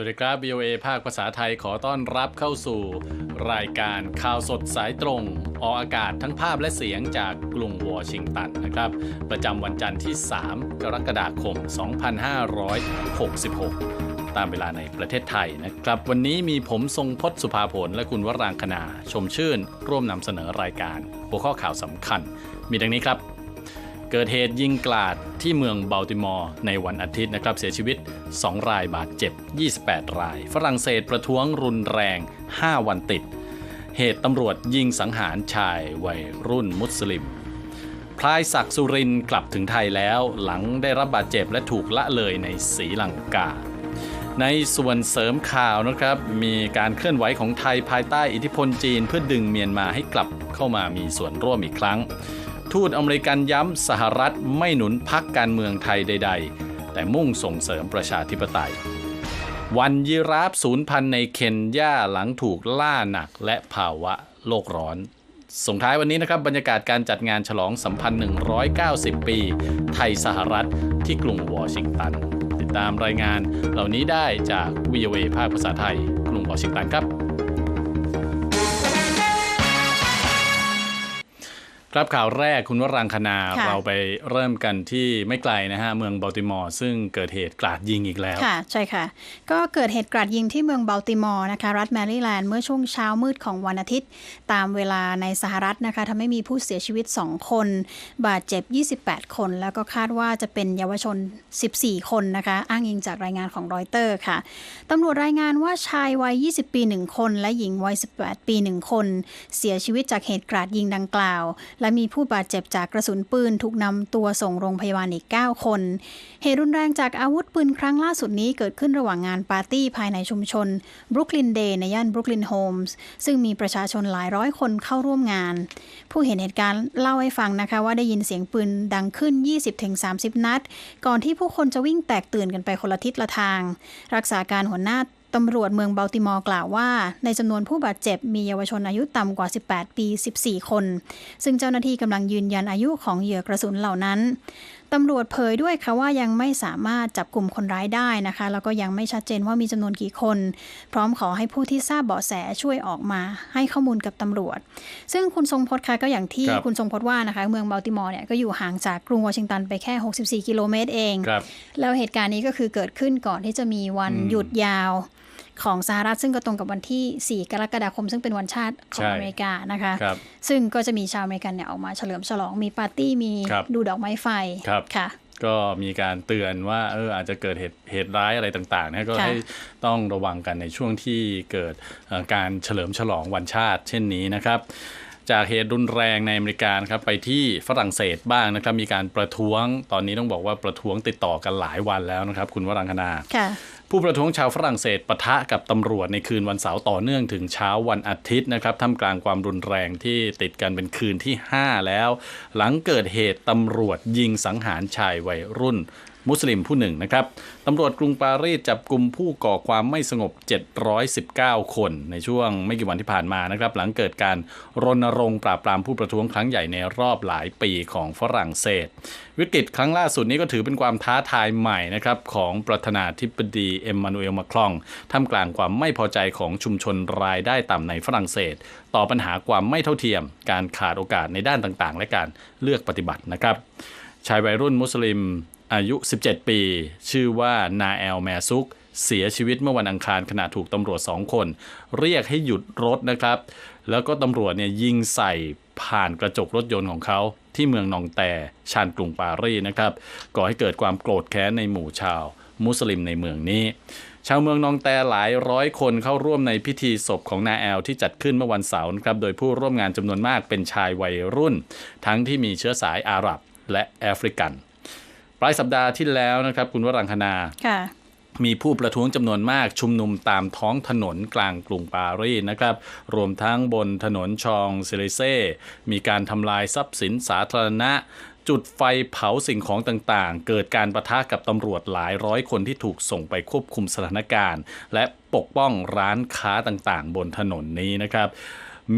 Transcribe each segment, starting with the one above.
สวัสดีครับ BOA ภาคภาษาไทยขอต้อนรับเข้าสู่ รายการข่าวสดสายตรง ออกอากาศทั้งภาพและเสียงจากกรุงวอชิงตันนะครับ ประจำวันจันทร์ที่ 3 กรกฎาคม 2566 ตามเวลาในประเทศไทยนะครับ วันนี้มีผมทรงพศสุภาผลและคุณวรางคณาชมชื่น ร่วมนำเสนอรายการ หัวข้อข่าวสำคัญ มีดังนี้ครับ เกิดเหตุยิงกลาดที่เมืองบัลติมอร์ในวันอาทิตย์นะครับเสียชีวิต 2 รายบาดเจ็บ 28 ราย ฝรั่งเศสประท้วงรุนแรง 5 วันติด เหตุตำรวจยิงสังหารชายวัยรุ่นมุสลิมพลายศักดิ์สุรินกลับถึงไทยแล้วหลังได้รับบาดเจ็บและถูกละเลยในศรีลังกา ในส่วนเสริมข่าวนะครับ มีการเคลื่อนไหวของไทยภายใต้อิทธิพลจีนเพื่อดึงเมียนมาให้กลับเข้ามามีส่วนร่วมอีกครั้ง ทูตอเมริกันย้ำสหรัฐไม่หนุนพักการเมืองไทยใด ๆ แต่มุ่งส่งเสริมประชาธิปไตย วันยีราฟสูญพันในเคนยาหลังถูกล่าหนักและภาวะโลกร้อน ส่งท้ายวันนี้นะครับบรรยากาศการจัดงานฉลองสัมพันธ์ 190 ปี ไทยสหรัฐที่กรุงวอชิงตัน ติดตามรายงานเหล่านี้ได้จาก VOA ภาคภาษาไทย กรุงวอชิงตันครับ ครับข่าวแรกคุณวรังคณาค่ะเราไปเริ่มกันที่ไม่ไกลนะฮะเมืองบัลติมอร์ซึ่งเกิดเหตุกราดยิงอีกแล้วค่ะใช่ค่ะ ก็เกิดเหตุกราดยิงที่เมืองบัลติมอร์นะคะรัฐแมริแลนด์เมื่อช่วงเช้ามืดของวันอาทิตย์ ตามเวลาในสหรัฐนะคะทำให้มีผู้เสียชีวิต 2 คน บาดเจ็บ 28 คน แล้วก็คาดว่าจะเป็นเยาวชน 14 คนนะคะ อ้างอิงจากรายงานของรอยเตอร์ค่ะตำรวจรายงานว่าชายวัย 20 ปี 1 คน และหญิงวัย 18 ปี 1 คน เสียชีวิตจากเหตุกราดยิงดังกล่าวและมีผู้บาดเจ็บจากกระสุนปืน ถูกนำตัวส่งโรงพยาบาลอีก 9 คน เหตุรุนแรงจากอาวุธปืนครั้งล่าสุดนี้เกิดขึ้นระหว่างงานปาร์ตี้ภายในชุมชนบรุกลินเดย์ในย่านบรุกลินโฮมส์ซึ่งมีประชาชนหลายร้อยคนเข้าร่วมงาน ผู้เห็นเหตุการณ์เล่าให้ฟังนะคะว่าได้ยินเสียงปืนดังขึ้น 20-30 นัด ก่อนที่ผู้คนจะวิ่งแตกตื่นกันไปคนละทิศละทาง รักษาการหัวหน้า ตำรวจเมืองบัลติมอร์กล่าวว่า ในจำนวนผู้บาดเจ็บมีเยาวชนอายุต่ำกว่า 18 ปี 14 คน ซึ่งเจ้าหน้าที่กำลังยืนยันอายุของเหยื่อกระสุนเหล่านั้นตำรวจเผยด้วยค่ะว่ายังไม่สามารถจับกลุ่มคนร้ายได้นะคะ แล้วก็ยังไม่ชัดเจนว่ามีจำนวนกี่คน พร้อมขอให้ผู้ที่ทราบเบาะแสช่วยออกมาให้ข้อมูลกับตำรวจ ซึ่งคุณทรงพจน์คะก็อย่างที่ครับคุณทรงพจน์ว่านะคะ เมืองบัลติมอร์เนี่ยก็อยู่ห่างจากกรุงวอชิงตันไปแค่ 64 กิโลเมตรเองครับแล้วเหตุการณ์นี้ก็คือเกิดขึ้นก่อนที่จะมีวันอืมหยุดยาว ของสหรัฐซึ่งก็ตรงกับวันที่ 4 กรกฎาคม ซึ่งเป็นวันชาติของใช่อเมริกานะคะครับซึ่งก็จะมีชาวอเมริกันเนี่ยออกมาเฉลิมฉลองมีปาร์ตี้มีครับดูดอกไม้ไฟครับค่ะก็มีการเตือนว่าเอออาจจะเกิดเหตุเหตุร้ายอะไรต่างๆนะก็ค่ะให้ต้องระวังกันในช่วงที่เกิดเอ่อการเฉลิมฉลองวันชาติ เช่นนี้นะครับ จากเหตุรุนแรงในอเมริกานะครับไปที่ฝรั่งเศสบ้างนะครับ มีการประท้วงตอนนี้ต้องบอกว่าประท้วงติดต่อกันหลายวันแล้วนะครับ คุณวรังคณาค่ะ ผู้ประท้วงชาวฝรั่งเศสปะทะกับตำรวจในคืนวันเสาร์ต่อเนื่องถึงเช้าวันอาทิตย์นะครับท่ามกลางความรุนแรงที่ติดกันเป็นคืนที่ 5 แล้ว หลังเกิดเหตุตำรวจยิงสังหารชายวัยรุ่น มุสลิมผู้หนึ่งนะครับตำรวจกรุงปารีสจับกลุ่มผู้ก่อความไม่สงบ 719 คนในช่วงไม่กี่วันที่ผ่านมานะครับ หลังเกิดการรณรงค์ปราบปรามผู้ประท้วงครั้งใหญ่ในรอบหลายปีของฝรั่งเศส วิกฤตครั้งล่าสุดนี้ก็ถือเป็นความท้าทายใหม่นะครับของประธานาธิบดีเอ็มมานูเอลมาครองท่ามกลางความไม่พอใจของชุมชนรายได้ต่ำในฝรั่งเศส ต่อปัญหาความไม่เท่าเทียม การขาดโอกาสในด้านต่างๆ และการเลือกปฏิบัตินะครับชายวัยรุ่นมุสลิม อายุ 17 ปี ชื่อว่านาแอลแมซุก เสียชีวิตเมื่อวันอังคารขณะถูกตำรวจสองคน เรียกให้หยุดรถนะครับ แล้วก็ตำรวจเนี่ยยิงใส่ผ่านกระจกรถยนต์ของเขา ที่เมืองนองแต่ชานกรุงปารีสนะครับ ก่อให้เกิดความโกรธแค้นในหมู่ชาว มุสลิมในเมืองนี้ชาวเมืองนองแต่หลายร้อยคนเข้าร่วมในพิธีศพของนาแอลที่จัดขึ้นเมื่อวันเสาร์นะครับ โดยผู้ร่วมงานจำนวนมากเป็นชายวัยรุ่น ทั้งที่มีเชื้อสายอาหรับและแอฟริกัน ปลายสัปดาห์ที่แล้วนะครับ คุณวรังคณาค่ะมีผู้ประท้วงจำนวนมากชุมนุมตามท้องถนนกลางกรุงปารีสนะครับ รวมทั้งบนถนนชองเซเลเซ่ มีการทำลายทรัพย์สินสาธารณะ จุดไฟเผาสิ่งของต่างๆ เกิดการประทะกับตำรวจหลายร้อยคนที่ถูกส่งไปควบคุมสถานการณ์ และปกป้องร้านค้าต่างๆ บนถนนนี้นะครับ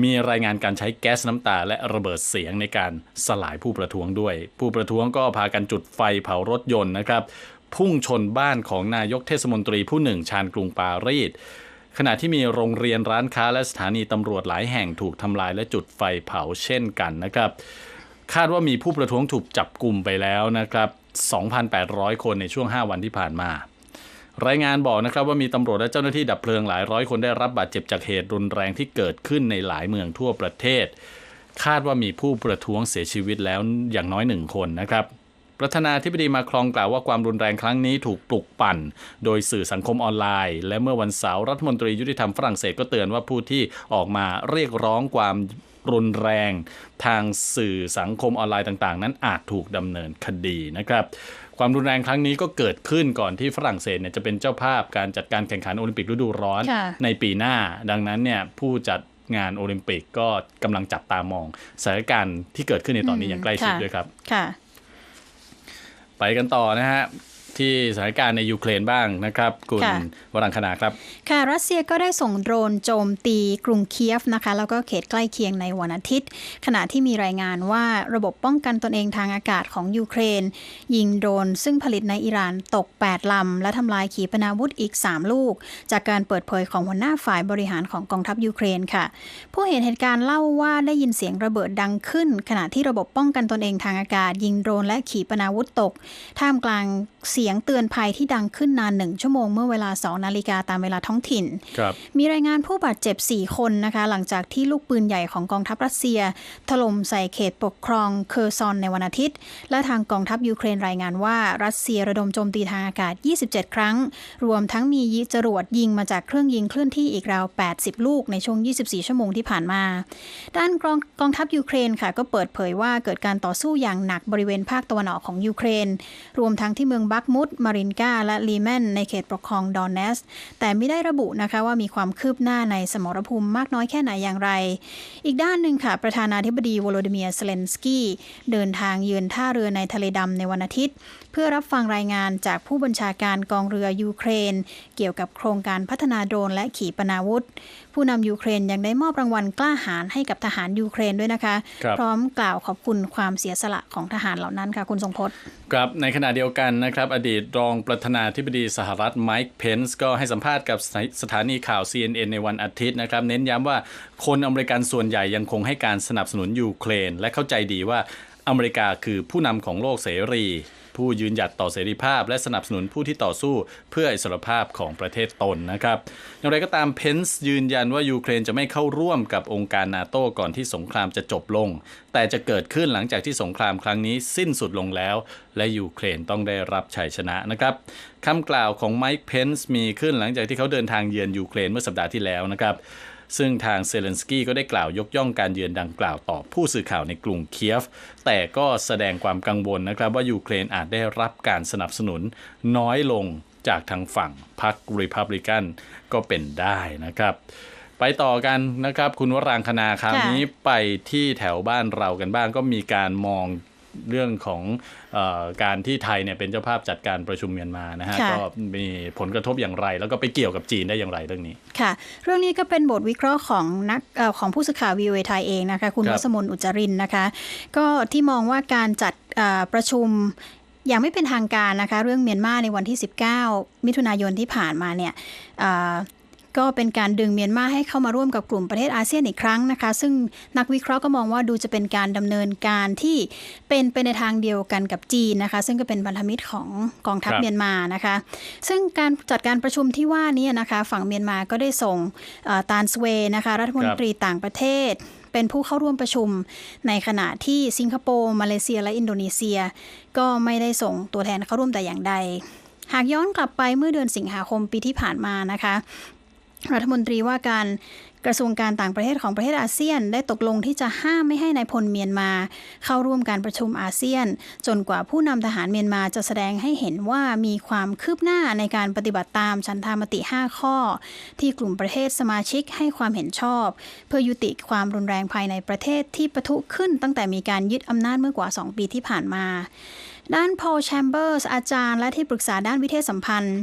มีรายงานการใช้แก๊สน้ำตาและระเบิดเสียงในการสลายผู้ประท้วงด้วย ผู้ประท้วงก็พากันจุดไฟเผารถยนต์นะครับ พุ่งชนบ้านของนายกเทศมนตรีผู้หนึ่งชานกรุงปารีสขณะที่มีโรงเรียนร้านค้าและสถานีตำรวจหลายแห่งถูกทำลายและจุดไฟเผาเช่นกันนะครับ คาดว่ามีผู้ประท้วงถูกจับกลุ่มไปแล้วนะครับ 2,800 คนในช่วง 5 วันที่ผ่านมา รายงานบอกนะครับว่ามีตำรวจและเจ้าหน้าที่ดับเพลิงหลายร้อยคนได้รับบาดเจ็บจากเหตุรุนแรงที่เกิดขึ้นในหลายเมืองทั่วประเทศ คาดว่ามีผู้ประท้วงเสียชีวิตแล้วอย่างน้อยหนึ่งคนนะครับประธานาธิบดีมาครองกล่าวว่าความรุนแรงครั้งนี้ถูกปลุกปั่น โดยสื่อสังคมออนไลน์ และเมื่อวันเสาร์รัฐมนตรียุติธรรมฝรั่งเศสก็เตือนว่าผู้ที่ออกมาเรียกร้องความรุนแรง ทางสื่อสังคมออนไลน์ต่าง ๆ นั้นอาจถูกดำเนินคดีนะครับ ความรุนแรงครั้งนี้ก็เกิดขึ้นก่อนที่ฝรั่งเศสเนี่ยจะเป็นเจ้าภาพการจัดการแข่งขันโอลิมปิกฤดูร้อนค่ะในปีหน้า ดังนั้นเนี่ยผู้จัดงานโอลิมปิกก็กำลังจับตามองสถานการณ์ที่เกิดขึ้นในตอนนี้อย่างใกล้ชิดค่ะด้วยครับ ค่ะ ไปกันต่อนะฮะ ที่สถานการณ์ในยูเครนบ้างนะครับคุณค่ะวรังคณาครับ ค่ะรัสเซียก็ได้ส่งโดรนโจมตีกรุงเคียฟนะคะ แล้วก็เขตใกล้เคียงในวันอาทิตย์ ขณะที่มีรายงานว่าระบบป้องกันตนเองทางอากาศของยูเครน ยิงโดรนซึ่งผลิตในอิหร่านตก 8 ลำ และทำลายขีปนาวุธอีก 3 ลูก จากการเปิดเผยของหัวหน้าฝ่ายบริหารของกองทัพยูเครนค่ะ ผู้เห็นเหตุการณ์เล่าว่าได้ยินเสียงระเบิดดังขึ้น ขณะที่ระบบป้องกันตนเองทางอากาศ ยิงโดรนและขีปนาวุธตก ท่ามกลางเสียงเตือนภัยที่ดังขึ้นนานหนึ่งชั่วโมงเมื่อเวลา 2 นาฬิกาตามเวลาท้องถิ่นครับมีรายงานผู้บาดเจ็บ 4 คนนะคะ หลังจากที่ลูกปืนใหญ่ของกองทัพรัสเซีย ถล่มใส่เขตปกครองเคอร์ซอนในวันอาทิตย์ และทางกองทัพยูเครนรายงานว่ารัสเซียระดมโจมตีทางอากาศ 27 ครั้ง รวมทั้งมียิจรวดยิงมาจากเครื่องยิงเคลื่อนที่อีกราว 80 ลูกในช่วง 24 ชั่วโมงที่ผ่านมา ด้านกองกองทัพยูเครนค่ะก็เปิดเผยว่าเกิดการต่อสู้อย่างหนักบริเวณภาคตะวันออกของยูเครน รวมทั้งที่เมืองบักมุดมารินกาและลีแมนในเขตปกครองดอนเนส แต่ไม่ได้ระบุนะคะว่ามีความคืบหน้าในสมรภูมิมากน้อยแค่ไหนอย่างไร อีกด้านหนึ่งค่ะ ประธานาธิบดีวโลดิเมียร์เซเลนสกี้เดินทางเยือนท่าเรือในทะเลดำในวันอาทิตย์ เพื่อรับฟังรายงานจากผู้บัญชาการกองเรือยูเครน เกี่ยวกับโครงการพัฒนาโดรนและขีปนาวุธ ผู้นำยูเครนยังได้มอบรางวัลกล้าหาญให้กับทหารยูเครนด้วยนะคะครับพร้อมกล่าวขอบคุณความเสียสละของทหารเหล่านั้นค่ะคุณทรงพจน์ครับในขณะเดียวกันนะครับ อดีตรองประธานาธิบดีสหรัฐไมค์เพนส์ก็ให้สัมภาษณ์กับสถาสถานีข่าว CNN ในวันอาทิตย์นะครับ เน้นย้ำว่าคนอเมริกันส่วนใหญ่ยังคงให้การสนับสนุนยูเครน และเข้าใจดีว่าอเมริกาคือผู้นำของโลกเสรี ผู้ยืนหยัดต่อเสรีภาพ และสนับสนุนผู้ที่ต่อสู้เพื่ออิสรภาพของประเทศตนนะครับ อย่างไรก็ตามเพนส์ยืนยันว่ายูเครนจะไม่เข้าร่วมกับองค์การนาโต้ก่อนที่สงครามจะจบลง แต่จะเกิดขึ้นหลังจากที่สงครามครั้งนี้สิ้นสุดลงแล้ว และยูเครนต้องได้รับชัยชนะนะครับคำกล่าวของไมค์เพนส์มีขึ้นหลังจากที่เขาเดินทางเยือนยูเครนเมื่อสัปดาห์ที่แล้วนะครับ ซึ่งทางเซเลนสกี้ก็ได้กล่าวยกย่องการเยือนดังกล่าวต่อผู้สื่อข่าวในกรุงเคียฟ แต่ก็แสดงความกังวลนะครับว่ายูเครนอาจได้รับการสนับสนุนน้อยลงจากทางฝั่งพรรครีพับลิกันก็เป็นได้นะครับไปต่อกันนะครับ คุณวรางคณาคราวค่ะนี้ไปที่แถวบ้านเรากันบ้างก็มีการมอง เรื่องของเออการที่ไทยเนี่ยเป็นเจ้าภาพจัดการประชุมเมียนมานะฮะค่ะก็มีผลกระทบอย่างไร แล้วก็ไปเกี่ยวกับจีนได้อย่างไรเรื่องนี้ค่ะ เรื่องนี้ก็เป็นบทวิเคราะห์ของนักเออของผู้สื่อข่าววีโอไทยเองนะคะ คุณครับวัสมนต์อุจจารินนะคะ ก็ที่มองว่าการจัดเอ่อประชุมอย่างไม่เป็นทางการนะคะ เรื่องเมียนมาในวันที่ 19 มิถุนายนที่ผ่านมาเนี่ยเอ่อ ก็เป็นการดึงเมียนมาให้เข้ามาร่วมกับกลุ่มประเทศอาเซียนอีกครั้งนะคะ ซึ่งนักวิเคราะห์ก็มองว่าดูจะเป็นการดำเนินการที่เป็นไปในทางเดียวกันกับจีนนะคะ ซึ่งก็เป็นพันธมิตรของกองทัพครับเมียนมานะคะ ซึ่งการจัดการประชุมที่ว่านี้นะคะ ฝั่งเมียนมาก็ได้ส่งเอ่อตานสเวย์นะคะรัฐมนตรีต่างประเทศเป็นผู้เข้าร่วมประชุมในขณะที่สิงคโปร์ มาเลเซีย และอินโดนีเซีย ก็ไม่ได้ส่งตัวแทนเข้าร่วมแต่อย่างใด หากย้อนกลับไปเมื่อเดือนสิงหาคมปีที่ผ่านมานะคะ รัฐมนตรีว่าการกระทรวงการต่างประเทศของประเทศอาเซียน ได้ตกลงที่จะห้ามไม่ให้ในายพลเมียนมา เข้าร่วมการประชุมอาเซียน จนกว่าผู้นำทหารเมียนมาจะแสดงให้เห็นว่ามีความคืบหน้าในการปฏิบัติตามฉันทามติ 5 ข้อ ที่กลุ่มประเทศสมาชิกให้ความเห็นชอบ เพื่อยุติความรุนแรงภายในประเทศที่ปะทุขึ้นตั้งแต่มีการยึดอำนาจเมื่อกว่า 2 ปีที่ผ่านมา ด้านพอลแชมเบอร์สอาจารย์ และที่ปรึกษาด้านวิเทศสัมพันธ์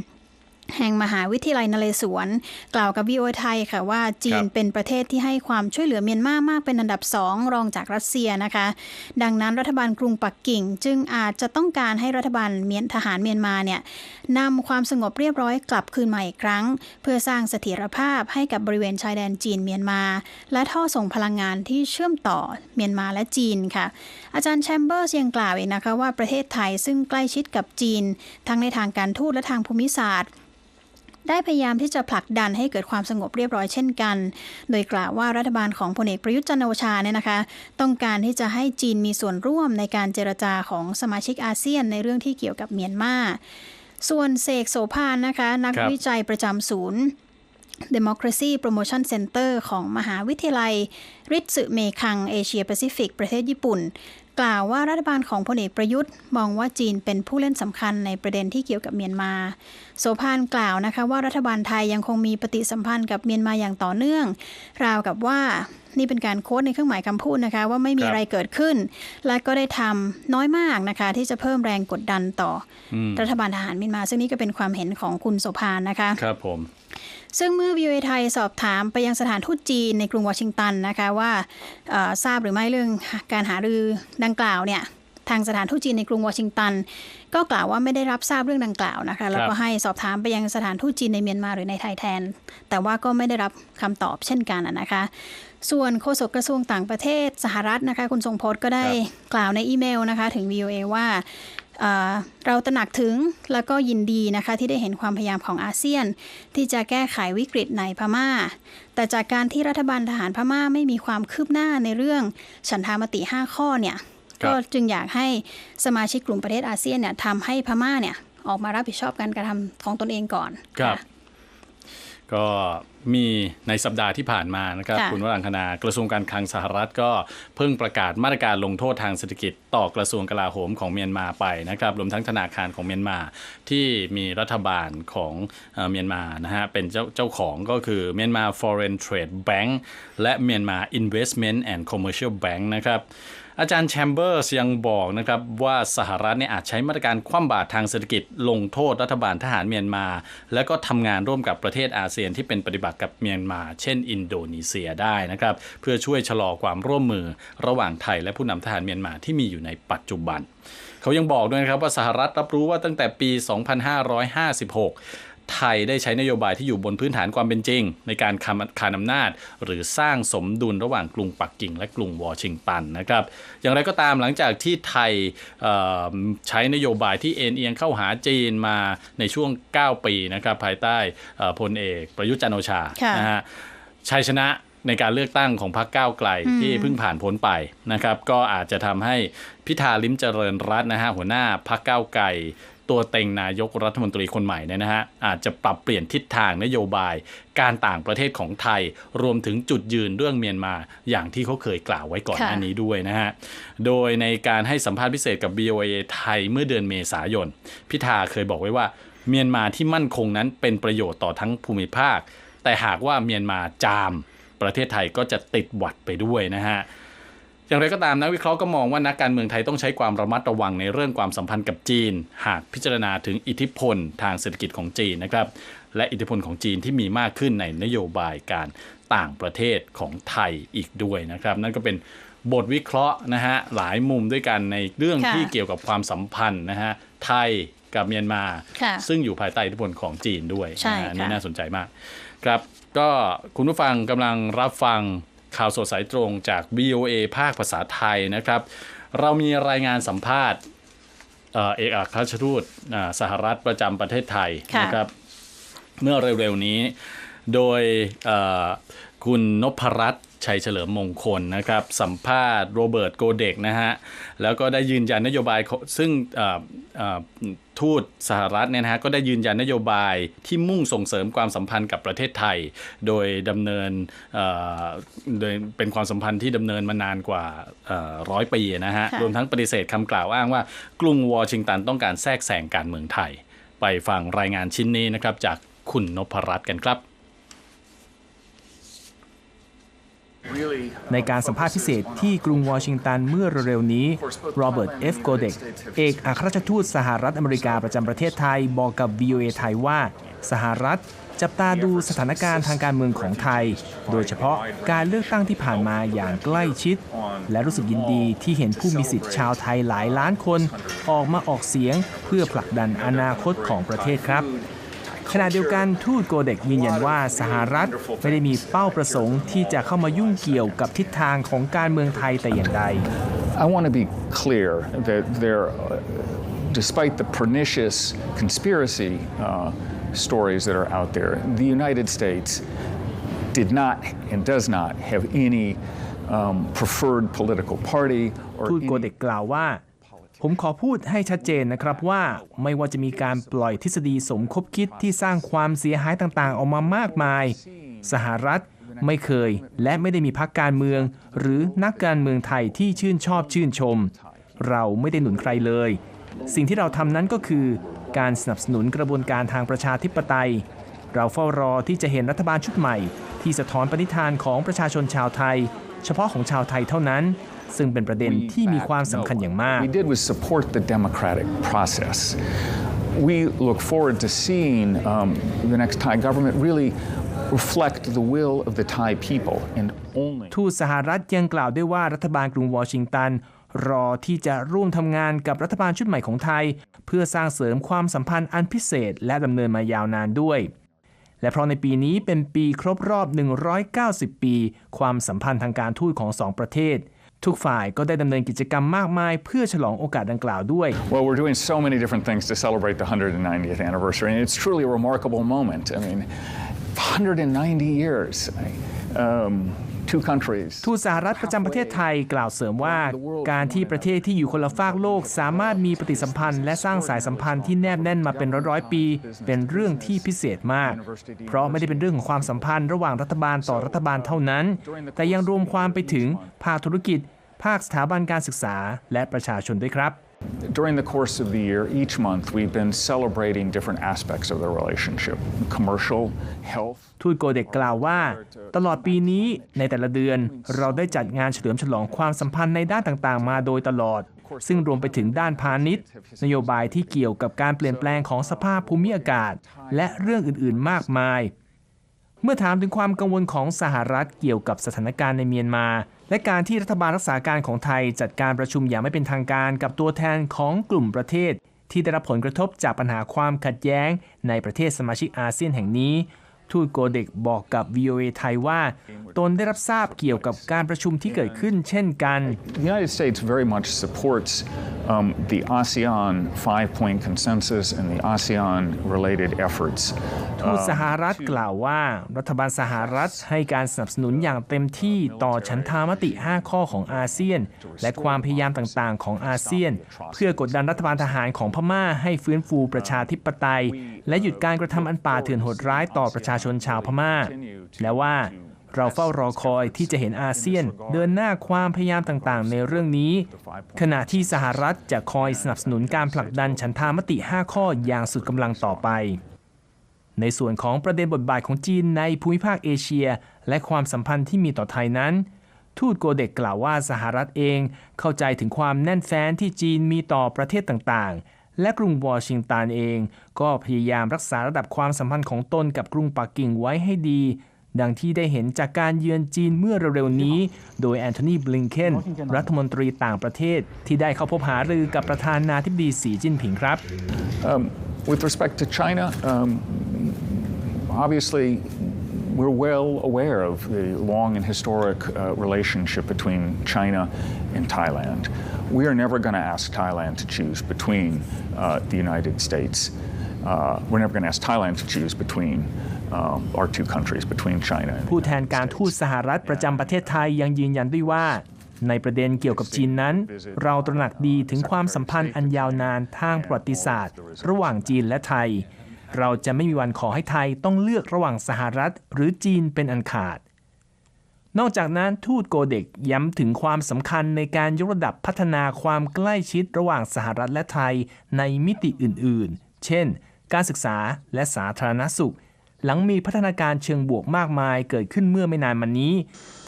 แห่งมหาวิทยาลัยนเรศวร กล่าวกับวีโอไทยค่ะว่าจีนครับเป็นประเทศที่ให้ความช่วยเหลือเมียนมามากเป็นอันดับสองรองจากรัสเซียนะคะ ดังนั้นรัฐบาลกรุงปักกิ่ง จึงอาจจะต้องการให้รัฐบาลเมียนทหารเมียนมาเนี่ยนำความสงบเรียบร้อยกลับคืนมาอีกครั้ง เพื่อสร้างเสถียรภาพให้กับบริเวณชายแดนจีนเมียนมา และท่อส่งพลังงานที่เชื่อมต่อเมียนมาและจีนค่ะ อาจารย์แชมเบอร์สยังกล่าวอีกนะคะว่าประเทศไทยซึ่งใกล้ชิดกับจีน ทั้งในทางการทูตและทางภูมิศาสตร์ ได้พยายามที่จะผลักดันให้เกิดความสงบเรียบร้อยเช่นกัน โดยกล่าวว่ารัฐบาลของพลเอกประยุทธ์จันโอชาเนี่ยนะคะ ต้องการที่จะให้จีนมีส่วนร่วมในการเจรจาของสมาชิกอาเซียนในเรื่องที่เกี่ยวกับเมียนมาส่วนเสกโสพานนะคะ นักวิจัยประจำศูนย์ Democracy Promotion Center ของมหาวิทยาลัย ริตสึเมคัง เอเชียแปซิฟิก ประเทศญี่ปุ่น กล่าวว่ารัฐบาลของพลเอกประยุทธ์ มองว่าจีนเป็นผู้เล่นสำคัญในประเด็นที่เกี่ยวกับเมียนมา โสพานกล่าวนะคะว่ารัฐบาลไทยยังคงมีปฏิสัมพันธ์กับเมียนมาอย่างต่อเนื่อง ราวกับว่านี่เป็นการโค้ดในเครื่องหมายคำพูดนะคะ ว่าไม่มีครับอะไรเกิดขึ้น และก็ได้ทำน้อยมากนะคะ ที่จะเพิ่มแรงกดดันต่ออมรัฐบาลทหารเมียนมา ซึ่งนี่ก็เป็นความเห็นของคุณโสพานนะคะครับผม ซึ่งเมื่อวิวไทยสอบถามไปยังสถานทูตจีนในกรุงวอชิงตันนะคะว่าเอ่อทราบหรือไม่เรื่องการหารือดังกล่าวเนี่ยทางสถานทูตจีนในกรุงวอชิงตัน ก็กล่าวว่าไม่ได้รับทราบเรื่องดังกล่าวนะคะแล้วก็ให้สอบถามไปยังสถานทูตจีนในเมียนมาหรือในไทยแทน แต่ว่าก็ไม่ได้รับคำตอบเช่นกันอะนะคะ ส่วนโฆษกกระทรวงต่างประเทศสหรัฐนะคะ คุณทรงพจน์ก็ได้กล่าวในอีเมลนะคะ ถึง VOA ว่า เอ่อเราตระหนักถึงแล้วก็ยินดีนะคะที่ได้เห็นความพยายามของอาเซียน ที่จะแก้ไขวิกฤตในพม่า แต่จากการที่รัฐบาลทหารพม่าไม่มีความคืบหน้าในเรื่องฉันทามติ 5 ข้อเนี่ยครับก็จึงอยากให้สมาชิกกลุ่มประเทศอาเซียนเนี่ยทำให้พม่าเนี่ยออกมารับผิดชอบการกระทำของตนเองก่อนครับค่ะก็ มีในสัปดาห์ที่ผ่านมานะครับค่ะคุณวรังคณากระทรวงการคลังสหรัฐก็เพิ่งประกาศมาตรการลงโทษทางเศรษฐกิจต่อกระทรวงกลาโหมของเมียนมาไปนะครับรวมทั้งธนาคารของเมียนมาที่มีรัฐบาลของเอ่อเมียนมานะฮะเป็นเจ้าเจ้าของก็คือเมียนมา Foreign Trade Bank และเมียนมา Investment and Commercial Bank นะครับ อาจารย์แชมเบอร์สยังบอกนะครับว่าสหรัฐเนี่ยอาจใช้มาตรการคว่ำบาตรทางเศรษฐกิจลงโทษรัฐบาลทหารเมียนมา แล้วก็ทำงานร่วมกับประเทศอาเซียนที่เป็นปฏิบัติกับเมียนมา เช่น อินโดนีเซียได้นะครับเพื่อช่วยชะลอความร่วมมือระหว่างไทยและผู้นำทหารเมียนมาที่มีอยู่ในปัจจุบันเขายังบอกด้วยนะครับว่าสหรัฐรับรู้ว่าตั้งแต่ปี 2556 ไทยได้ใช้นโยบายที่อยู่บนพื้นฐานความเป็นจริง ในการคำคานอำนาจ หรือสร้างสมดุลระหว่างกรุงปักกิ่งและกรุงวอชิงตันนะครับ อย่างไรก็ตามหลังจากที่ไทยเอ่อใช้นโยบายที่เอ็นเอียงเข้าหาจีนมาในช่วง 9 ปีนะครับภายใต้เอ่อพลเอกประยุทธ์จันทร์โอชาค่ะนะฮะชัยชนะ ในการเลือกตั้งของพรรคก้าวไกลที่เพิ่งผ่านพ้นไปนะครับ ก็อาจจะทำให้พิธาลิมเจริญรัตน์นะฮะหัวหน้าพรรคก้าวไกลตัวเต็งนายกรัฐมนตรีคนใหม่เนี่ยนะฮะอาจจะปรับเปลี่ยนทิศทางนโยบาย การต่างประเทศของไทย รวมถึงจุดยืนเรื่องเมียนมาอย่างที่เขาเคยกล่าวไว้ก่อนหน้าค่ะนี้ด้วยนะฮะโดยในการให้สัมภาษณ์พิเศษกับ BOA ไทยเมื่อเดือนเมษายน พิธาเคยบอกไว้ว่า เมียนมาที่มั่นคงนั้นเป็นประโยชน์ต่อทั้งภูมิภาค แต่หากว่าเมียนมาจาม ประเทศไทยก็จะติดหวัดไปด้วยนะฮะอย่างไรก็ตามนักวิเคราะห์ก็มองว่านักการเมืองไทยต้องใช้ความระมัดระวังในเรื่องความสัมพันธ์กับจีน หากพิจารณาถึงอิทธิพลทางเศรษฐกิจของจีนนะครับ และอิทธิพลของจีนที่มีมากขึ้นในนโยบายการต่างประเทศของไทยอีกด้วยนะครับ นั่นก็เป็นบทวิเคราะห์นะฮะหลายมุมด้วยกันในเรื่องค่ะที่เกี่ยวกับความสัมพันธ์นะฮะไทยกับเมียนมาค่ะซึ่งอยู่ภายใต้อิทธิพลของจีนด้วยใช่นะฮะค่ะนี่น่าสนใจมากครับ ก็คุณผู้ฟังกำลังรับฟังข่าวสดสายตรงจาก VOA ภาคภาษาไทยนะครับ เรามีรายงานสัมภาษณ์เอ่อเอกอัครราชทูตอ่าสหรัฐประจำประเทศไทยค่ะนะครับ เมื่อเร็วๆนี้ โดยเอ่อคุณนพรัตน์ชัยเฉลิมมงคลนะครับ สัมภาษณ์โรเบิร์ตโกเด็กนะฮะ แล้วก็ได้ยืนยันนโยบายของซึ่งเอ่อเอ่อ ทูตสหรัฐเนี่ยนะฮะก็ได้ยืนยันนโยบายที่มุ่งส่งเสริมความสัมพันธ์กับประเทศไทย โดยดำเนินเอ่อโดยเป็นความสัมพันธ์ที่ดำเนินมานานกว่าร้อยปีนะฮะค่ะรวมทั้งปฏิเสธคำกล่าวอ้างว่ากรุงวอชิงตันต้องการแทรกแซงการเมืองไทย ไปฟังรายงานชิ้นนี้นะครับจากคุณนพรัตน์กันครับ ในการสัมภาษณ์พิเศษที่กรุงวอชิงตันเมื่อเร็วๆนี้โรเบิร์ตเอฟโกเดกเอกอัครราชทูตสหรัฐอเมริกาประจำประเทศไทยบอกกับ VOA ไทยว่า สหรัฐจับตาดูสถานการณ์ทางการเมืองของไทย โดยเฉพาะการเลือกตั้งที่ผ่านมาอย่างใกล้ชิด และรู้สึกยินดีที่เห็นผู้มีสิทธิ์ชาวไทยหลายล้านคน ออกมาออกเสียงเพื่อผลักดันอนาคตของประเทศครับ ขณะเดียวกันทูตโกเด็กยืนยันว่าสหรัฐไม่ได้มีเป้าประสงค์ที่จะเข้ามายุ่งเกี่ยวกับทิศทางของการเมืองไทยแต่อย่างใด I want to be clear that there, uh, despite the pernicious conspiracy uh, stories that are out there, the United States did not and does not have any um, preferred political party or ทูตโก any เด็กกล่าวว่า ผมขอพูดให้ชัดเจนนะครับว่าไม่ว่าจะมีการปล่อยทฤษฎีสมคบคิดที่สร้างความเสียหายต่างๆ ออกมามากมาย สหรัฐไม่เคย และไม่ได้มีพรรคการเมือง หรือนักการเมืองไทยที่ชื่นชอบชื่นชม เราไม่ได้หนุนใครเลย สิ่งที่เราทำนั้นก็คือ การสนับสนุนกระบวนการทางประชาธิปไตย เราเฝ้ารอที่จะเห็นรัฐบาลชุดใหม่ ที่สะท้อนปณิธานของประชาชนชาวไทย เฉพาะของชาวไทยเท่านั้น ซึ่งเป็นประเด็นที่มีความสำคัญอย่างมาก we did was support the democratic process. We look forward to seeing um, the next Thai government really reflect the will of the Thai people and only ทูตสหรัฐยังกล่าวด้วยว่ารัฐบาลกรุงวอชิงตันรอที่จะร่วมทำงานกับรัฐบาลชุดใหม่ของไทย เพื่อสร้างเสริมความสัมพันธ์อันพิเศษ และดำเนินมายาวนานด้วย และเพราะในปีนี้เป็นปีครบรอบ 190 ปี ความสัมพันธ์ทางการทูตของสองประเทศ ทุกฝ่ายก็ได้ดำเนินกิจกรรมมากมายเพื่อฉลองโอกาสดังกล่าวด้วย Well, we're doing so many different things to celebrate the 190th anniversary, and it's truly a remarkable moment. I mean, 190 years, um. ทูตสหรัฐประจำประเทศไทยกล่าวเสริมว่า การที่ประเทศที่อยู่คนละฝากโลก สามารถมีปฏิสัมพันธ์ และสร้างสายสัมพันธ์ที่แนบแน่นมาเป็นร้อยๆปี เป็นเรื่องที่พิเศษมาก เพราะไม่ได้เป็นเรื่องของความสัมพันธ์ระหว่างรัฐบาลต่อรัฐบาลเท่านั้น แต่ยังรวมความไปถึงภาคธุรกิจ ภาคสถาบันการศึกษา และประชาชนด้วยครับ During the course of the year, each month, we've been celebrating different aspects of the relationship commercial, health. ทูตโกเด็กกล่าวว่า ตลอดปีนี้ในแต่ละเดือนเราได้จัดงานเฉลิมฉลองความสัมพันธ์ในด้านต่างๆ มาโดยตลอด ซึ่งรวมไปถึงด้านพาณิชย์ นโยบายที่เกี่ยวกับการเปลี่ยนแปลงของสภาพภูมิอากาศ และเรื่องอื่นๆ มากมาย เมื่อถามถึงความกังวลของสหรัฐเกี่ยวกับสถานการณ์ในเมียนมา และการที่รัฐบาลรักษาการของไทยจัดการประชุมอย่างไม่เป็นทางการกับตัวแทนของกลุ่มประเทศ ที่ได้รับผลกระทบจากปัญหาความขัดแย้ง ในประเทศสมาชิกอาเซียนแห่งนี้ ทูตโกเด็กบอกกับ VOA ไทยว่า ตนได้รับทราบเกี่ยวกับการประชุมที่เกิดขึ้นเช่นกัน The United States very much supports um, the ASEAN five point consensus and the ASEAN related efforts. ทูตสหรัฐกล่าวว่า รัฐบาลสหรัฐให้การสนับสนุนอย่างเต็มที่ต่อฉันทามติ 5 ข้อของอาเซียน และความพยายามต่างๆ ของอาเซียน เพื่อกดดันรัฐบาลทหารของพม่าให้ฟื้นฟูประชาธิปไตย และหยุดการกระทำอันป่าเถื่อนโหดร้ายต่อประชาชนชาวพม่า และว่าเราเฝ้ารอคอยที่จะเห็นอาเซียน เดินหน้าความพยายามต่างๆ ในเรื่องนี้ ขณะที่สหรัฐจะคอยสนับสนุนการผลักดันฉันทามติ 5 ข้ออย่างสุดกำลังต่อไป ในส่วนของประเด็นบทบาทของจีนในภูมิภาคเอเชีย และความสัมพันธ์ที่มีต่อไทยนั้น ทูตโกเด็กกล่าวว่าสหรัฐเองเข้าใจถึงความแน่นแฟ้นที่จีนมีต่อประเทศต่างๆ และกรุงวอชิงตันเอง ก็พยายามรักษาระดับความสัมพันธ์ของตนกับกรุงปักกิ่งไว้ให้ดี ดังที่ได้เห็นจากการเยือนจีนเมื่อเร็วๆนี้ โดยแอนโทนีบลิงเคนรัฐมนตรีต่างประเทศ ที่ได้เข้าพบหารือกับประธานาธิบดีสีจิ้นผิงครับ Um, with respect to China, um, obviously, we're well aware of the long and historic uh, relationship between China and Thailand. We are never going to ask Thailand to choose between uh, the United States. Uh, we're never going to ask Thailand to choose between uh, our two countries, between China and ผู้แทนการทูตสหรัฐประจำประเทศไทยยังยืนยันด้วยว่า ในประเด็นเกี่ยวกับจีนนั้น เราตระหนักดีถึงความสัมพันธ์อันยาวนานทางประวัติศาสตร์ ระหว่างจีนและไทย เราจะไม่มีวันขอให้ไทยต้องเลือกระหว่างสหรัฐหรือจีนเป็นอันขาด นอกจากนั้นทูตโกเด็กย้ำถึงความสำคัญในการยกระดับพัฒนาความใกล้ชิดระหว่างสหรัฐและไทยในมิติอื่นๆ เช่น การศึกษาและสาธารณสุข หลังมีพัฒนาการเชิงบวกมากมายเกิดขึ้นเมื่อไม่นานมานี้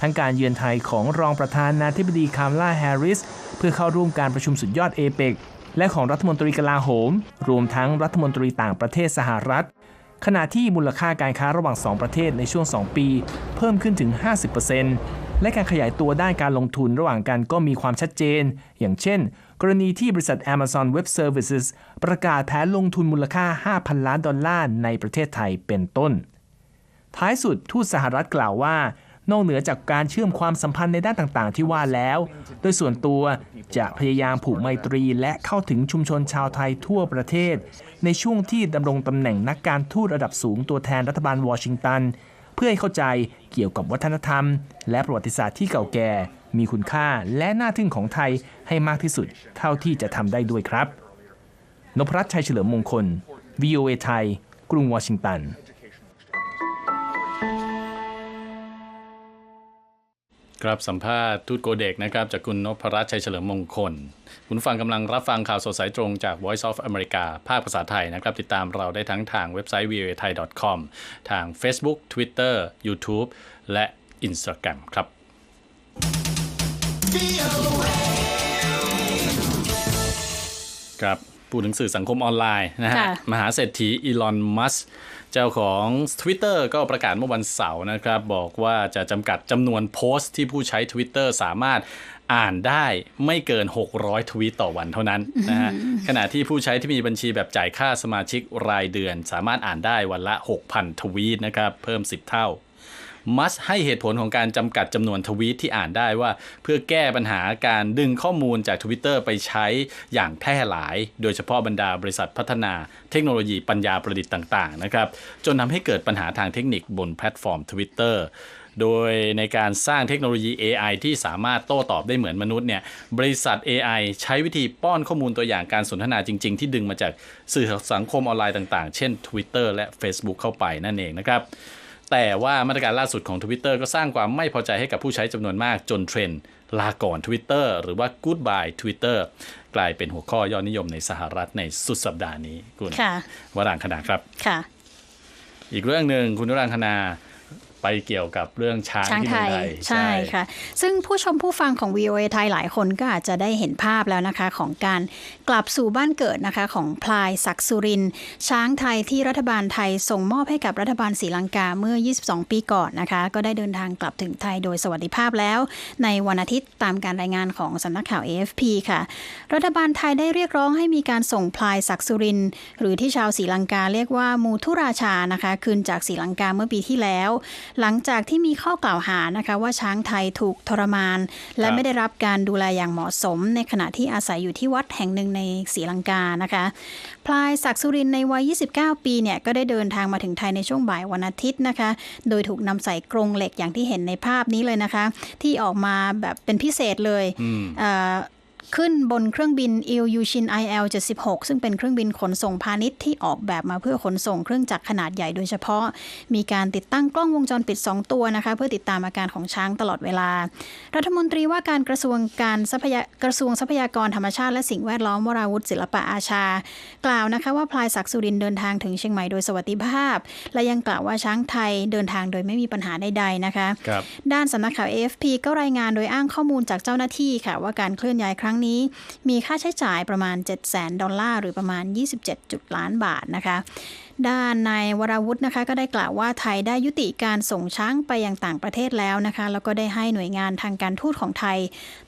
ทั้งการเยือนไทยของรองประธานาธิบดีคามลาแฮร์ริส เพื่อเข้าร่วมการประชุมสุดยอดเอเปก และของรัฐมนตรีกลาโหม รวมทั้งรัฐมนตรีต่างประเทศสหรัฐ ขณะที่มูลค่าการค้าระหว่าง 2 ประเทศในช่วง 2 ปี เพิ่มขึ้นถึง 50%และการขยายตัวด้านการลงทุนระหว่างกันก็มีความชัดเจน อย่างเช่น กรณีที่บริษัท Amazon Web Services ประกาศแผนลงทุนมูลค่า 5,000 ล้านดอลลาร์ในประเทศไทยเป็นต้น ท้ายสุดทูตสหรัฐกล่าวว่า นอกเหนือจากการเชื่อมความสัมพันธ์ในด้านต่างๆ ที่ว่าแล้ว โดยส่วนตัวจะพยายามผูกไมตรีและเข้าถึงชุมชนชาวไทยทั่วประเทศ ในช่วงที่ดำรงตำแหน่งนักการทูตระดับสูงตัวแทนรัฐบาลวอชิงตัน เพื่อให้เข้าใจเกี่ยวกับวัฒนธรรม และประวัติศาสตร์ที่เก่าแก่ มีคุณค่าและน่าทึ่งของไทยให้มากที่สุด เท่าที่จะทำได้ด้วยครับนพรัตน์ชัยเฉลิมมงคล VOA ไทย กรุงวอชิงตัน ครับสัมภาษณ์ทูตโกเด็กนะครับจากคุณนพรัตน์ชัยเฉลิมมงคล คุณฟังกำลังรับฟังข่าวสดสายตรงจาก Voice of America ภาคภาษาไทยนะครับ ติดตามเราได้ทั้งทางเว็บไซต์ voa thai com ทาง Facebook Twitter YouTube และ Instagram ครับ ครับพูดถึงสื่อสังคมออนไลน์นะฮะค่ะมหาเศรษฐีอีลอน มัส เจ้าของ Twitter ก็ประกาศเมื่อวันเสาร์นะครับ บอกว่าจะจำกัดจำนวนโพสต์ที่ผู้ใช้ Twitter สามารถอ่านได้ไม่เกิน 600 ทวีตต่อวันเท่านั้นนะฮะขณะที่ผู้ใช้ที่มีบัญชีแบบจ่ายค่าสมาชิกรายเดือน สามารถอ่านได้วันละ 6,000 ทวีตนะครับ เพิ่ม 10 เท่า มัสให้เหตุผลของการจำกัดจำนวนทวีตที่อ่านได้ว่า เพื่อแก้ปัญหาการดึงข้อมูลจาก Twitter ไปใช้อย่างแพร่หลาย โดยเฉพาะบรรดาบริษัทพัฒนาเทคโนโลยีปัญญาประดิษฐ์ต่าง ๆ นะครับ จนทำให้เกิดปัญหาทางเทคนิคบนแพลตฟอร์ม Twitter โดยในการสร้างเทคโนโลยี AI ที่สามารถโต้ตอบได้เหมือนมนุษย์เนี่ยบริษัท AI ใช้วิธีป้อนข้อมูลตัวอย่างการสนทนาจริง ๆ ที่ดึงมาจากสื่อสังคมออนไลน์ต่าง ๆ เช่น Twitter และ Facebook เข้าไปนั่นเองนะครับ แต่ว่ามาตรการล่าสุดของ Twitter ก็สร้างความไม่พอใจให้กับผู้ใช้จำนวนมากจนเทรนด์ลาก่อน Twitter หรือว่า Goodbye Twitter กลายเป็นหัวข้อยอดนิยมในสหรัฐในสุดสัปดาห์นี้คุณค่ะวรางคณาครับ ค่ะ อีกเรื่องหนึ่งคุณวรางคณา ไปเกี่ยวกับเรื่องช้างช้างที่ไทเมืองยไทยใช่ค่ะ ซึ่งผู้ชมผู้ฟังของ VOA ไทยหลายคนก็อาจจะได้เห็นภาพแล้วนะคะ ของการกลับสู่บ้านเกิดนะคะของพลายศักดิ์สุรินทร์ช้างไทยที่รัฐบาลไทยส่งมอบให้กับรัฐบาลศรีลังกาเมื่อ 22 ปีก่อนนะคะ ก็ได้เดินทางกลับถึงไทยโดยสวัสดิภาพแล้ว ในวันอาทิตย์ตามการรายงานของสำนักข่าว AFP ค่ะ รัฐบาลไทยได้เรียกร้องให้มีการส่งพลายศักดิ์สุรินทร์หรือที่ชาวศรีลังกาเรียกว่ามูทุราชานะคะคืนจากศรีลังกาเมื่อปีที่แล้วหลังจากที่มีข้อกล่าวหานะคะว่าช้างไทยถูกทรมาน และไม่ได้รับการดูแลอย่างเหมาะสม ในขณะที่อาศัยอยู่ที่วัดแห่งหนึ่งในศรีลังกานะคะพลายศักดิ์สุรินทร์ในวัย 29 ปีเนี่ยก็ได้เดินทางมาถึงไทยในช่วงบ่ายวันอาทิตย์นะคะ โดยถูกนำใส่กรงเหล็กอย่างที่เห็นในภาพนี้เลยนะคะ ที่ออกมาแบบเป็นพิเศษเลยเอ่อ ขึ้นบนเครื่องบินอิลยูชิน IL 76 ซึ่งเป็นเครื่องบินขนส่งพาณิชย์ที่ออกแบบมาเพื่อขนส่งเครื่องจักรขนาดใหญ่โดยเฉพาะ มีการติดตั้งกล้องวงจรปิด 2 ตัวนะคะ เพื่อติดตามอาการของช้างตลอดเวลา รัฐมนตรีว่าการกระทรวงการทรัพยากระทรวงทรัพยากรธรรมชาติและสิ่งแวดล้อมวราวุฒิศิลปะอาชา กล่าวนะคะว่าพลายศักดิ์สุรินเดินทางถึงเชียงใหม่โดยสวัสดิภาพ และยังกล่าวว่าช้างไทยเดินทางโดยไม่มีปัญหาใดๆนะคะคด้านสำนักข่าว AFP ก็รายงานโดยอ้างข้อมูลจากเจ้าหน้าที่ค่ะว่าการเคลื่อนย้ายครั้งนี้มีค่าใช้จ่ายประมาณ 7 0 0 0 0 0 ดอลลาร์ หรือประมาณ 27 จุดล้านบาทนะคะ ด้านนายวราวุฒินะคะก็ได้กล่าวว่าไทยได้ยุติการส่งช้างไปยังต่างประเทศแล้วนะคะ แล้วก็ได้ให้หน่วยงานทางการทูตของไทย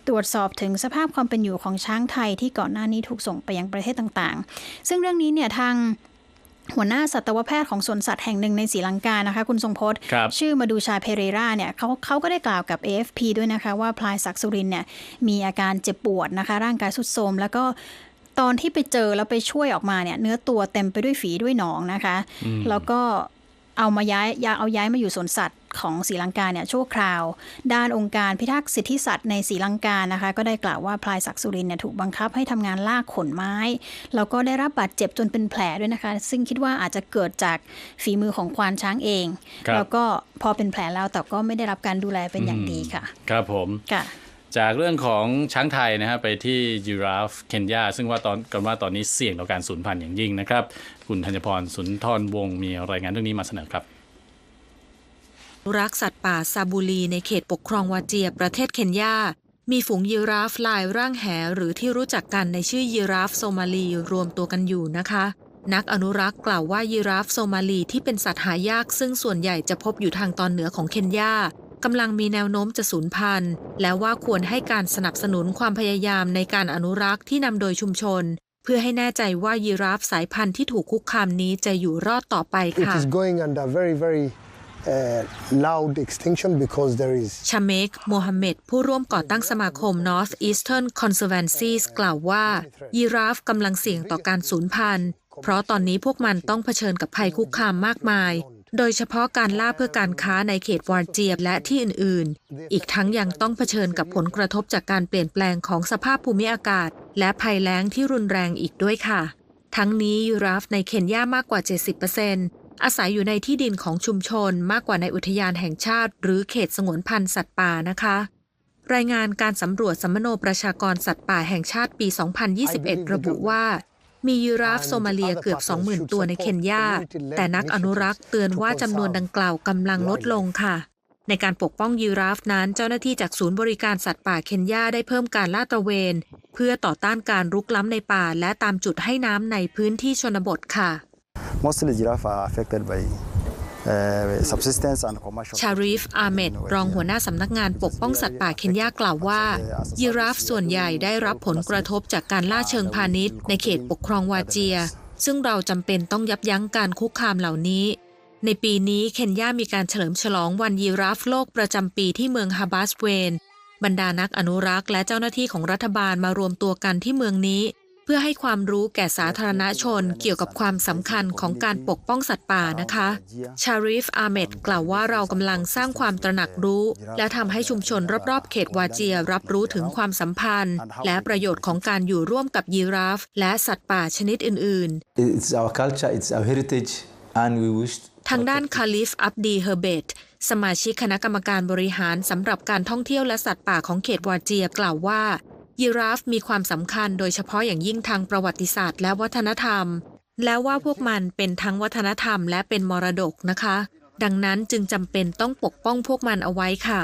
ตรวจสอบถึงสภาพความเป็นอยู่ของช้างไทยที่ก่อนหน้านี้ถูกส่งไปยังประเทศต่างๆ ซึ่งเรื่องนี้เนี่ยทาง หัวหน้าสัตวแพทย์ของสวนสัตว์แห่งหนึ่งในศรีลังกานะคะ คุณทรงพจน์ครับชื่อมาดูชาเพเรราเนี่ยเขาเขาก็ได้กล่าวกับ AFP ด้วยนะคะ ว่าพลายศักดิ์สุรินทร์เนี่ยมีอาการเจ็บปวดนะคะ ร่างกายสุดโทรมแล้วก็ตอนที่ไปเจอแล้วไปช่วยออกมาเนี่ยเนื้อตัวเต็มไปด้วยฝีด้วยหนองนะคะ แล้วก็ เอามาย้ายยาเอาย้ายมาอยู่สวนสัตว์ของศรีลังกาเนี่ยชั่วคราว ด้านองค์การพิทักษ์สิทธิสัตว์ในศรีลังกานะคะ ก็ได้กล่าวว่าพลายศักดิ์สุรินทร์เนี่ยถูกบังคับให้ทำงานลากขนไม้ แล้วก็ได้รับบาดเจ็บจนเป็นแผลด้วยนะคะ ซึ่งคิดว่าอาจจะเกิดจากฝีมือของควานช้างเองครับแล้วก็พอเป็นแผลแล้วแต่ก็ไม่ได้รับการดูแลเป็นอย่างดีค่ะ ครับผมค่ะ จากเรื่องของช้างไทยนะฮะไปที่ยูราฟเคนยาซึ่งว่าตอนกันว่าตอนนี้เสี่ยงต่อการสูญพันธุ์อย่างยิ่งนะครับ คุณธัญพรสุนทรวงศ์มีรายงานเรื่องนี้มาเสนอครับรักสัตว์ป่าซาบูลีในเขตปกครองวาเจียประเทศเคนยา มีฝูงยีราฟลายร่างแหหรือที่รู้จักกันในชื่อยีราฟโซมาลีรวมตัวกันอยู่นะคะ นักอนุรักษ์กล่าวว่ายีราฟโซมาลีที่เป็นสัตว์หายากซึ่งส่วนใหญ่จะพบอยู่ทางตอนเหนือของเคนยา กำลังมีแนวโน้มจะสูญพันธุ์ และว่าควรให้การสนับสนุนความพยายามในการอนุรักษ์ที่นำโดยชุมชน เพื่อให้แน่ใจว่ายีราฟสายพันธุ์ที่ถูกคุกคามนี้จะอยู่รอดต่อไป It ค่ะ is going under very, very uh, loud extinction because there is ชาเมกโมฮัมเหม็ดผู้ร่วมก่อตั้งสมาคม North Eastern Conservancies กล่าวว่ายีราฟกำลังเสี่ยงต่อการสูญพันธุ์ เพราะตอนนี้พวกมันต้องเผชิญกับภัยคุกคามมากมาย โดยเฉพาะการล่าเพื่อการค้าในเขตวาร์เจียบและที่อื่น ๆ อีกทั้งยังต้องเผชิญกับผลกระทบจากการเปลี่ยนแปลงของสภาพภูมิอากาศ และภัยแล้งที่รุนแรงอีกด้วยค่ะ ทั้งนี้ยีราฟในเคนยามากกว่า 70%อาศัยอยู่ในที่ดินของชุมชนมากกว่าในอุทยานแห่งชาติ หรือเขตสงวนพันธุ์สัตว์ป่านะคะ รายงานการสำรวจสัมมโนประชากรสัตว์ป่าแห่งชาติปี 2021 ระบุว่า มียีราฟโซมาเลียเกือบ 20,000 ตัวในเคนยา แต่นักอนุรักษ์เตือนว่าจำนวนดังกล่าวกำลังลดลงค่ะ ในการปกป้องยีราฟนั้น เจ้าหน้าที่จากศูนย์บริการสัตว์ป่าเคนยาได้เพิ่มการลาดตระเวน เพื่อต่อต้านการรุกล้ำในป่า และตามจุดให้น้ำในพื้นที่ชนบทค่ะ Mostly giraffe are affected by ชารีฟ อาเมดรองหัวหน้าสำนักงานปกป้องสัตว์ป่าเคนยากล่าวว่า ยีราฟส่วนใหญ่ได้รับผลกระทบจากการล่าเชิงพาณิชย์ในเขตปกครองวาเจีย ซึ่งเราจำเป็นต้องยับยั้งการคุกคามเหล่านี้ ในปีนี้เคนยามีการเฉลิมฉลองวันยีราฟโลกประจำปีที่เมืองฮาบาสเวน บรรดานักอนุรักษ์และเจ้าหน้าที่ของรัฐบาลมารวมตัวกันที่เมืองนี้ เพื่อให้ความรู้แก่สาธารณชนเกี่ยวกับความสำคัญของการปกป้องสัตว์ป่านะคะ ชารีฟอาเมดกล่าวว่าเรากำลังสร้างความตระหนักรู้ และทำให้ชุมชนรอบๆ เขตวาเจียรับรู้ถึงความสัมพันธ์ และประโยชน์ของการอยู่ร่วมกับยีราฟ และสัตว์ป่าชนิดอื่น It's our culture, it's our heritage, and we wish ๆทางด้านคาลิฟ อับดีเฮอร์เบตสมาชิกคณะกรรมการบริหารสำหรับการท่องเที่ยวและสัตว์ป่าของเขตวาเจียกล่าวว่า ยีราฟมีความสำคัญโดยเฉพาะอย่างยิ่งทางประวัติศาสตร์และวัฒนธรรม แล้วว่าพวกมันเป็นทั้งวัฒนธรรมและเป็นมรดกนะคะ ดังนั้นจึงจำเป็นต้องปกป้องพวกมันเอาไว้ค่ะ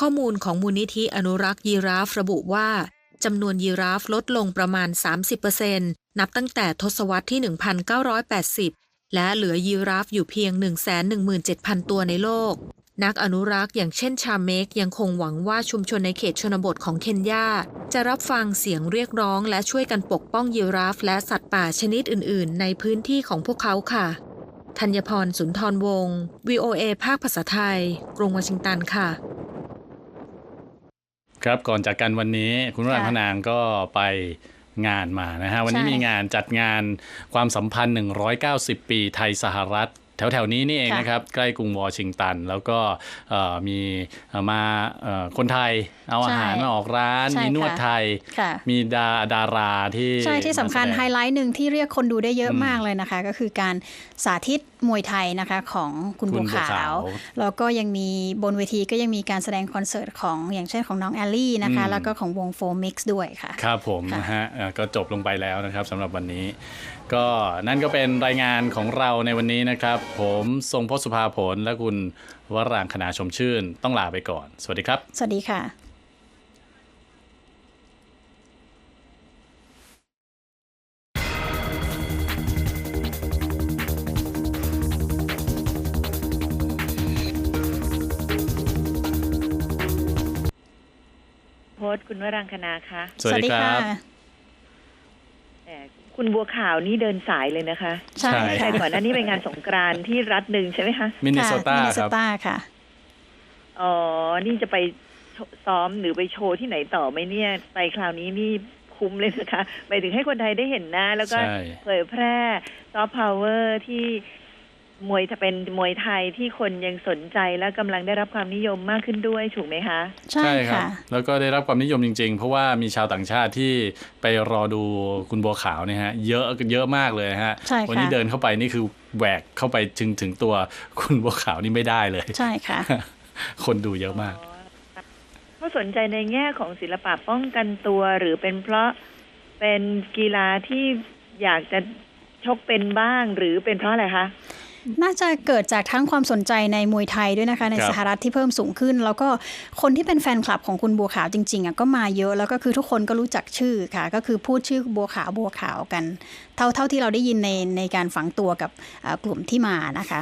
ข้อมูลของมูลนิธิอนุรักษ์ยีราฟระบุว่าจำนวนยีราฟลดลงประมาณ 30%นับตั้งแต่ทศวรรษที่ 1980 และเหลือยีราฟอยู่เพียง 117,000 ตัวในโลก นักอนุรักษ์อย่างเช่นชาเมกยังคงหวังว่าชุมชนในเขตชนบทของเคนยาจะรับฟังเสียงเรียกร้องและช่วยกันปกป้องยีราฟและสัตว์ป่าชนิดอื่น ๆ ในพื้นที่ของพวกเขาค่ะธัญพรสุนทรวงศ์ VOA ภาคภาษาไทย กรุงวอชิงตันค่ะ ครับก่อนจากกันวันนี้คุณรังพนางก็ไปงานมานะฮะ วันนี้มีงานจัดงานความสัมพันธ์ 190 ปีไทยสหรัฐ แถวๆนี้นี่เองค่ะนะครับ ใกล้กรุงวอชิงตัน แล้วก็เอ่อมีเอ่อมาเอ่อคนไทยเอาอาหารมาออกร้านใช่มีนวดค่ะไทยค่ะมีดาดาราที่ ใช่ที่สำคัญมาแดงไฮไลท์หนึ่งที่เรียกคนดูได้เยอะมากเลยนะคะ ก็คือการสาธิตมวยไทยนะคะของคุณคุบัณวบัวขาขาววแล้วก็ยังมีบนเวทีก็ยังมีการแสดงคอนเสิร์ตของอย่างเช่นของน้องแอลลี่นะคะอืมแล้วก็ของวงโฟมิกซ์ด้วยค่ะ ครับผมค่ะนะฮะเอ่อก็จบลงไปแล้วนะครับสำหรับวันนี้ ก็นั่นก็เป็นรายงานของเราในวันนี้นะครับ ผมทรงพจน์สุภาผลและคุณวรางคณาชมชื่น ต้องลาไปก่อน สวัสดีครับ สวัสดีค่ะโพสต์คุณวรังคณาคะสวัสดีครับแต่ คุณบัวขาวนี่เดินสายเลยนะคะใช่ใช่ใช่ค่ะก่อนหน้านี้ไปงานสงกรานต์ที่รัฐหนึ่งใช่ไหมคะมินนิโซตามินนิคโซรับตาค่ะอ๋อนี่จะไปโชซ้อมหรือไปโชว์ที่ไหนต่อไหมเนี่ย ไปคราวนี้นี่คุ้มเลยนะคะหมายถึงให้คนไทยได้เห็นหน้า แล้วก็ใช่เผยแพร่ซอฟต์พาวเวอร์ที่ มวยจะเป็นมวยไทยที่คนยังสนใจและกำลังได้รับความนิยมมากขึ้นด้วยถูกไหมคะ ใช่ครัค่ะแล้วก็ได้รับความนิยมจริง ๆ เพราะว่ามีชาวต่างชาติที่ไปรอดูคุณบัวขาวเนี่ยฮะเยอะเยอะมากเลยฮะใช่ค่ะวันี้เดินเข้าไปนี่คือแหวกเข้าไปถึงถึงตัวคุณบัวขาวนี่ไม่ได้เลย ใช่ค่ะ คนดูเยอะมากเขาสนใจในแง่ของศิลปะป้องกันตัวหรือเป็นเพราะเป็นกีฬาที่อยากจะชกเป็นบ้างหรือเป็นเพราะอะไรคะ น่าจะเกิดจากทั้งความสนใจในมวยไทยด้วยนะคะ ในครับสหรัฐที่เพิ่มสูงขึ้น แล้วก็คนที่เป็นแฟนคลับของคุณบัวขาวจริงๆอะก็มาเยอะแล้วก็คือทุกคนก็รู้จักชื่อค่ะ ก็คือพูดชื่อบัวขาวบัวขาวกัน เท่าเท่าที่เราได้ยินในในการฝังตัวกับอ่ากลุ่มที่มานะคะ